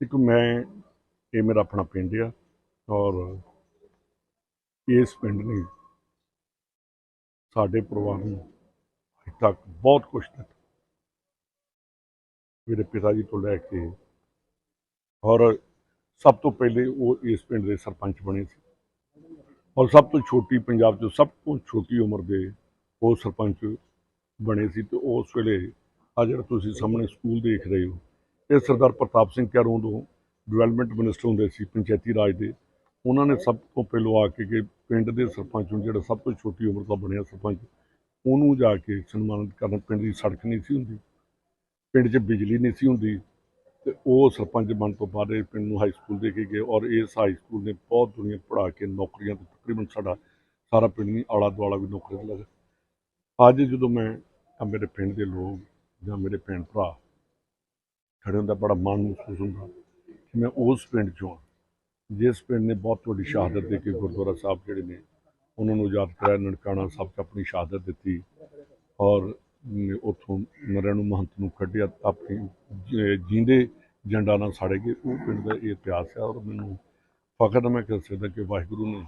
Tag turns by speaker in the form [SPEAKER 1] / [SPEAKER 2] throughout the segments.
[SPEAKER 1] ਇੱਕ ਮੈਂ, ਇਹ ਮੇਰਾ ਆਪਣਾ ਪਿੰਡ ਆ ਔਰ ਇਸ ਪਿੰਡ ਨੇ ਸਾਡੇ ਪਰਿਵਾਰ ਨੂੰ ਅੱਜ ਤੱਕ ਬਹੁਤ ਕੁਝ ਦਿੱਤਾ। ਮੇਰੇ ਪਿਤਾ ਜੀ ਤੋਂ ਲੈ ਕੇ ਔਰ ਸਭ ਤੋਂ ਪਹਿਲੇ ਉਹ ਇਸ ਪਿੰਡ ਦੇ ਸਰਪੰਚ ਬਣੇ ਸੀ ਔਰ ਸਭ ਤੋਂ ਛੋਟੀ ਪੰਜਾਬ 'ਚ ਸਭ ਤੋਂ ਛੋਟੀ ਉਮਰ ਦੇ ਉਹ ਸਰਪੰਚ ਬਣੇ ਸੀ ਤੇ ਉਸ ਵੇਲੇ ਆ ਜਿਹੜਾ ਤੁਸੀਂ ਸਾਹਮਣੇ ਸਕੂਲ ਦੇਖ ਰਹੇ ਹੋ ਇਹ ਸਰਦਾਰ ਪ੍ਰਤਾਪ ਸਿੰਘ ਕੈਰੋਂ ਤੋਂ ਡਿਵੈਲਪਮੈਂਟ ਮਿਨਿਸਟਰ ਹੁੰਦੇ ਸੀ, ਪੰਚਾਇਤੀ ਰਾਜ ਦੇ। ਉਹਨਾਂ ਨੇ ਸਭ ਤੋਂ ਪਹਿਲੋਂ ਆ ਕੇ ਕਿ ਪਿੰਡ ਦੇ ਸਰਪੰਚ ਨੂੰ ਜਿਹੜਾ ਸਭ ਤੋਂ ਛੋਟੀ ਉਮਰ ਦਾ ਬਣਿਆ ਸਰਪੰਚ, ਉਹਨੂੰ ਜਾ ਕੇ ਸਨਮਾਨਿਤ ਕਰਨਾ। ਪਿੰਡ ਦੀ ਸੜਕ ਨਹੀਂ ਸੀ ਹੁੰਦੀ, ਪਿੰਡ 'ਚ ਬਿਜਲੀ ਨਹੀਂ ਸੀ ਹੁੰਦੀ ਤੇ ਉਹ ਸਰਪੰਚ ਬਣ ਤੋਂ ਬਾਅਦ ਇਹ ਪਿੰਡ ਨੂੰ ਹਾਈ ਸਕੂਲ ਦੇ ਕੇ ਗਏ ਔਰ ਇਸ ਹਾਈ ਸਕੂਲ ਨੇ ਬਹੁਤ ਦੁਨੀਆ ਪੜ੍ਹਾ ਕੇ ਨੌਕਰੀਆਂ ਤੇ ਤਕਰੀਬਨ ਸਾਡਾ ਸਾਰਾ ਪਿੰਡ ਨਹੀਂ ਆਲਾ ਦੁਆਲਾ ਵੀ ਨੌਕਰੀ ਤੇ ਲੱਗਾ। ਅੱਜ ਜਦੋਂ ਮੈਂ ਮੇਰੇ ਪਿੰਡ ਦੇ ਲੋਕ ਜਾਂ ਮੇਰੇ ਭੈਣ ਭਰਾ ਖੜੇ ਹੁੰਦਾ ਬੜਾ ਮਾਣ ਮਹਿਸੂਸ ਹੁੰਦਾ ਕਿ ਮੈਂ ਉਸ ਪਿੰਡ ਚੋਂ ਹਾਂ, ਜਿਸ ਪਿੰਡ ਨੇ ਬਹੁਤ ਵੱਡੀ ਸ਼ਹਾਦਤ ਦੇ ਕੇ ਗੁਰਦੁਆਰਾ ਸਾਹਿਬ ਜਿਹੜੇ ਨੇ ਉਹਨਾਂ ਨੂੰ ਯਾਦ ਕਰਾਇਆ ਨਨਕਾਣਾ ਸਾਹਿਬ 'ਚ ਆਪਣੀ ਸ਼ਹਾਦਤ ਦਿੱਤੀ ਔਰ ਅਮ, ਉੱਥੋਂ ਨਰਿਆਣੂ ਮਹੰਤ ਨੂੰ ਕੱਢਿਆ ਆਪਣੀ ਜ- ਜੀਂਦੇ ਜੰਡਾ ਨਾਲ ਸਾੜੇ ਗਏ। ਉਹ ਪਿੰਡ ਦਾ ਇਹ ਇਤਿਹਾਸ ਹੈ ਔਰ ਮੈਨੂੰ ਫਖਰ ਮੈਂ ਕਹਿ ਸਕਦਾ ਕਿ ਵਾਹਿਗੁਰੂ ਨੇ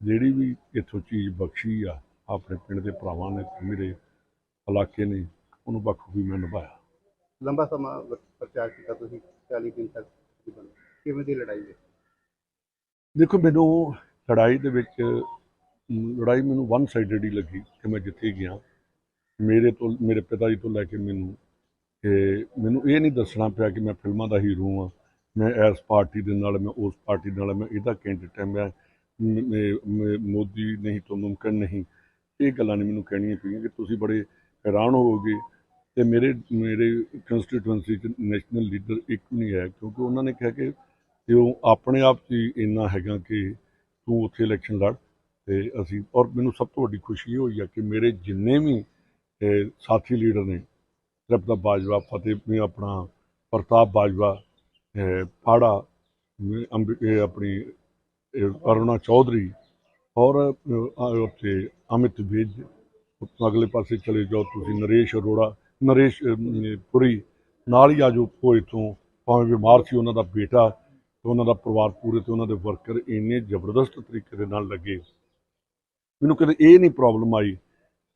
[SPEAKER 1] ਜਿਹੜੀ ਵੀ ਇੱਥੋਂ ਚੀਜ਼ ਬਖਸ਼ੀ ਆ ਆਪਣੇ ਪਿੰਡ ਦੇ ਭਰਾਵਾਂ ਨੇ ਮੇਰੇ ਇਲਾਕੇ ਨੇ ਉਹਨੂੰ ਬਖੂਬੀ ਮੈਂ ਨਿਭਾਇਆ।
[SPEAKER 2] ਲੰਬਾ ਸਮਾਂ ਵ- ਪ੍ਰਚਾਰ ਕੀਤਾ ਤੁਸੀਂ 40 ਦਿਨ ਤੱਕ ਤਕਰੀਬਨ। ਕਿਵੇਂ ਦੀ ਲੜਾਈ ਹੈ
[SPEAKER 1] ਦੇਖੋ ਮੈਨੂੰ ਲੜਾਈ ਦੇ ਵਿੱਚ ਅਮ, ਲੜਾਈ ਮੈਨੂੰ ਵਨ ਸਾਈਡਡ ਹੀ ਲੱਗੀ ਕਿ ਮੈਂ ਜਿੱਥੇ ਗਿਆ। ਮੇਰੇ ਤੋਂ ਮੇਰੇ ਪਿਤਾ ਜੀ ਤੋਂ ਲੈ ਕੇ ਮੈਨੂੰ। ਕਿ ਮੈਨੂੰ ਇਹ ਨਹੀਂ ਦੱਸਣਾ ਪਿਆ ਕਿ ਮੈਂ ਫਿਲਮਾਂ ਦਾ ਹੀਰੋ ਹਾਂ। ਮੈਂ ਇਸ ਪਾਰਟੀ ਦੇ ਨਾਲ ਮੈਂ ਉਸ ਪਾਰਟੀ ਨਾਲ ਮੈਂ ਇਹਦਾ ਕੈਂਡੀਡੇਟ ਹਾਂ। ਮੈਂ ਮ- ਮ- ਮ- ਮੋਦੀ ਨਹੀਂ ਤੋਂ ਮੁਮਕਿਨ ਨਹੀਂ। ਇਹ ਗੱਲਾਂ ਨਹੀਂ ਮੈਨੂੰ ਕਹਿਣੀਆਂ ਪਈਆਂ ਕਿ ਤੁਸੀਂ ਬੜੇ ਹੈਰਾਨ ਹੋਵੋਗੇ। ਤੇ ਮੇਰੇ ਮੇਰੇ ਕੰਸਟੀਟੂਐਂਸੀ ਚ ਨੈਸ਼ਨਲ ਲੀਡਰ ਇੱਕ ਨਹੀਂ ਹੈ, ਕਿਉਂਕਿ ਉਹਨਾਂ ਨੇ ਕਿਹਾ ਕਿ ਤੇ ਉਹ ਆਪਣੇ ਆਪ 'ਚ ਹੀ ਇੰਨਾ ਹੈਗਾ ਕਿ ਤੂੰ ਉੱਥੇ ਇਲੈਕਸ਼ਨ ਲੜ ਤੇ ਅਸੀਂ, ਔਰ ਮੈਨੂੰ ਸਭ ਤੋਂ ਵੱਡੀ ਖੁਸ਼ੀ ਇਹ ਹੋਈ ਆ ਕਿ ਮੇਰੇ ਜਿੰਨੇ ਵੀ ਸਾਥੀ ਲੀਡਰ ਨੇ ਤ੍ਰਿਪਤਾ ਬਾਜਵਾ, ਫਤਿਹ ਨੇ ਆਪਣਾ ਪ੍ਰਤਾਪ ਬਾਜਵਾ ਪਾੜਾ ਅੰਬ- ਆਪਣੀ ਅਰੁਣਾ ਚੌਧਰੀ, ਔਰ ਉੱਥੇ ਅਮਿਤ ਵਿਜ ਅਗਲੇ ਪਾਸੇ ਚਲੇ ਜਾਓ, ਤੁਸੀਂ ਨਰੇਸ਼ ਅਰੋੜਾ ਨਰੇਸ਼ ਪੁਰੀ ਨਾਲ ਹੀ ਆਜੋ ਉਹ ਇੱਥੋਂ। ਭਾਵੇਂ ਬਿਮਾਰ ਸੀ, ਉਹਨਾਂ ਦਾ ਬੇਟਾ ਤੇ ਉਹਨਾਂ ਦਾ ਪਰਿਵਾਰ ਪੂਰੇ ਤੇ ਉਹਨਾਂ ਦੇ ਵਰਕਰ ਇੰਨੇ ਜ਼ਬਰਦਸਤ ਤਰੀਕੇ ਦੇ ਨਾਲ ਲੱਗੇ। ਮੈਨੂੰ ਕਦੇ ਇਹ ਨਹੀਂ ਪ੍ਰੋਬਲਮ ਆਈ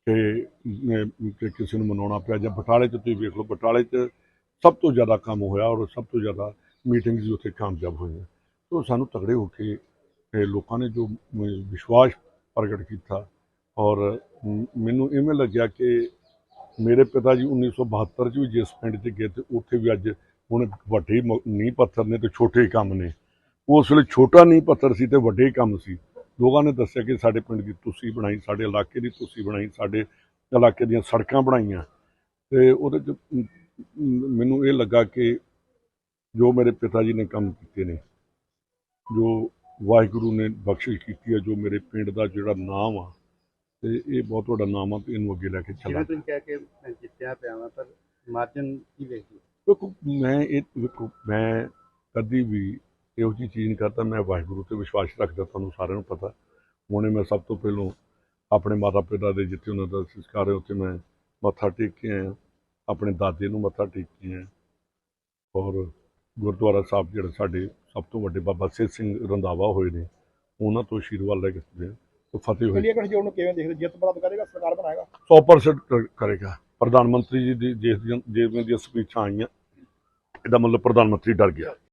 [SPEAKER 1] ਕਿ ਕਿਸੇ ਨੂੰ ਮਨਾਉਣਾ ਪਿਆ ਜਾਂ ਬਟਾਲੇ 'ਚ ਤੁਸੀਂ ਵੇਖ ਲਓ, ਬਟਾਲੇ 'ਚ ਸਭ ਤੋਂ ਜ਼ਿਆਦਾ ਕੰਮ ਹੋਇਆ ਔਰ ਸਭ ਤੋਂ ਜ਼ਿਆਦਾ ਮੀਟਿੰਗਸ ਵੀ ਉੱਥੇ ਕਾਮਯਾਬ ਹੋਈਆਂ। ਤੋਂ ਸਾਨੂੰ ਤਗੜੇ ਹੋ ਕੇ ਲੋਕਾਂ ਨੇ ਜੋ ਵਿਸ਼ਵਾਸ ਪ੍ਰਗਟ ਕੀਤਾ ਔਰ ਮੈਨੂੰ ਇਵੇਂ ਲੱਗਿਆ ਕਿ ਮੇਰੇ ਪਿਤਾ ਜੀ 1972 ਚ ਵੀ ਜਿਸ ਪਿੰਡ 'ਚ ਗਏ ਤੇ ਉੱਥੇ ਵੀ ਅੱਜ ਹੁਣ ਵੱਡੇ ਮ- ਨੀਂਹ ਪੱਥਰ ਨੇ ਤੇ ਛੋਟੇ ਕੰਮ ਨੇ। ਉਸ ਵੇਲੇ ਛੋਟਾ ਨੀਂਹ ਪੱਥਰ ਸੀ ਤੇ ਵੱਡੇ ਕੰਮ ਸੀ। ਲੋਕਾਂ ਨੇ ਦੱਸਿਆ ਕਿ ਸਾਡੇ ਪਿੰਡ ਦੀ ਤੁਸੀਂ ਬਣਾਈ, ਸਾਡੇ ਇਲਾਕੇ ਦੀ ਤੁਸੀਂ ਬਣਾਈ, ਸਾਡੇ ਇਲਾਕੇ ਦੀਆਂ ਸੜਕਾਂ ਬਣਾਈਆਂ। ਤੇ ਉਹਦੇ 'ਚ ਮੈਨੂੰ ਇਹ ਲੱਗਾ ਕਿ ਜੋ ਮੇਰੇ ਪਿਤਾ ਜੀ ਨੇ ਕੰਮ ਕੀਤੇ ਨੇ, ਜੋ ਵਾਹਿਗੁਰੂ ਨੇ ਬਖਸ਼ਿਸ਼ ਕੀਤੀ ਹੈ, ਜੋ ਮੇਰੇ ਪਿੰਡ ਦਾ ਜਿਹੜਾ ਨਾਮ ਆ ਤੇ ਇਹ ਬਹੁਤ ਵੱਡਾ ਨਾਮ ਆ ਤੇ ਇਹਨੂੰ ਅੱਗੇ ਲੈ ਕੇ ਚੱਲਾਂ
[SPEAKER 2] ਜਿਵੇਂ ਤੁਸੀਂ ਕਹਿ ਕੇ ਮੈਂ ਜਿੱਤਿਆ ਪਿਆ ਵਾਂ ਪਰ ਮਾਰਜਨ ਕੀ ਵੇਖਦੇ ਹੋ?
[SPEAKER 1] ਵੇਖੋ ਮੈਂ ਇਹ ਵੇਖੋ ਮੈਂ ਕਦੀ ਵੀ ਇਹੋ ਜਿਹੀ ਚੀਜ਼ ਨਹੀਂ ਕਰਦਾ ਮੈਂ ਵਾਹਿਗੁਰੂ ਤੇ ਵਿਸ਼ਵਾਸ ਰੱਖਦਾ ਤੁਹਾਨੂੰ ਸਾਰਿਆਂ ਨੂੰ ਪਤਾ। ਹੁਣੇ ਮੈਂ ਸਭ ਤੋਂ ਪਹਿਲਾਂ ਆਪਣੇ ਮਾਤਾ ਪਿਤਾ ਦੇ ਜਿੱਥੇ ਉਹਨਾਂ ਦਾ ਸੰਸਕਾਰ ਹੈ ਉੱਥੇ ਮੈਂ ਮੱਥਾ ਟੇਕ ਕੇ ਆਇਆ। ਆਪਣੇ ਦਾਦੇ ਨੂੰ ਮੱਥਾ ਟੇਕ ਕੇ ਆਇਆ। ਔਰ ਗੁਰਦੁਆਰਾ ਸਾਹਿਬ ਜਿਹੜੇ ਸਾਡੇ ਸਭ ਤੋਂ ਵੱਡੇ ਬਾਬਾ ਸਿੱਧ ਸਿੰਘ ਰੰਧਾਵਾ ਹੋਏ ਨੇ ਉਹਨਾਂ ਤੋਂ ਆਸ਼ੀਰਵਾਦ ਲੈ ਕੇ ਤੇ ਫਤਿਹ ਹੋਏ
[SPEAKER 3] ਇੰਡੀਆ ਗਠਜੋੜ ਨੂੰ ਕਿਵੇਂ ਦੇਖਦੇ? ਜਿੱਤ ਬੜਾ ਕਰੇਗਾ ਸਰਕਾਰ ਬਣਾਏਗਾ।
[SPEAKER 1] 100% ਕਰ- ਕਰੇਗਾ। ਪ੍ਰਧਾਨ ਮੰਤਰੀ ਜੀ ਦੀ ਜਿਸ ਦੀਆਂ ਦੀਆਂ ਸਪੀਚਾਂ ਆਈਆਂ ਇਹਦਾ ਮਤਲਬ ਪ੍ਰਧਾਨ ਮੰਤਰੀ ਡਰ ਗਿਆ।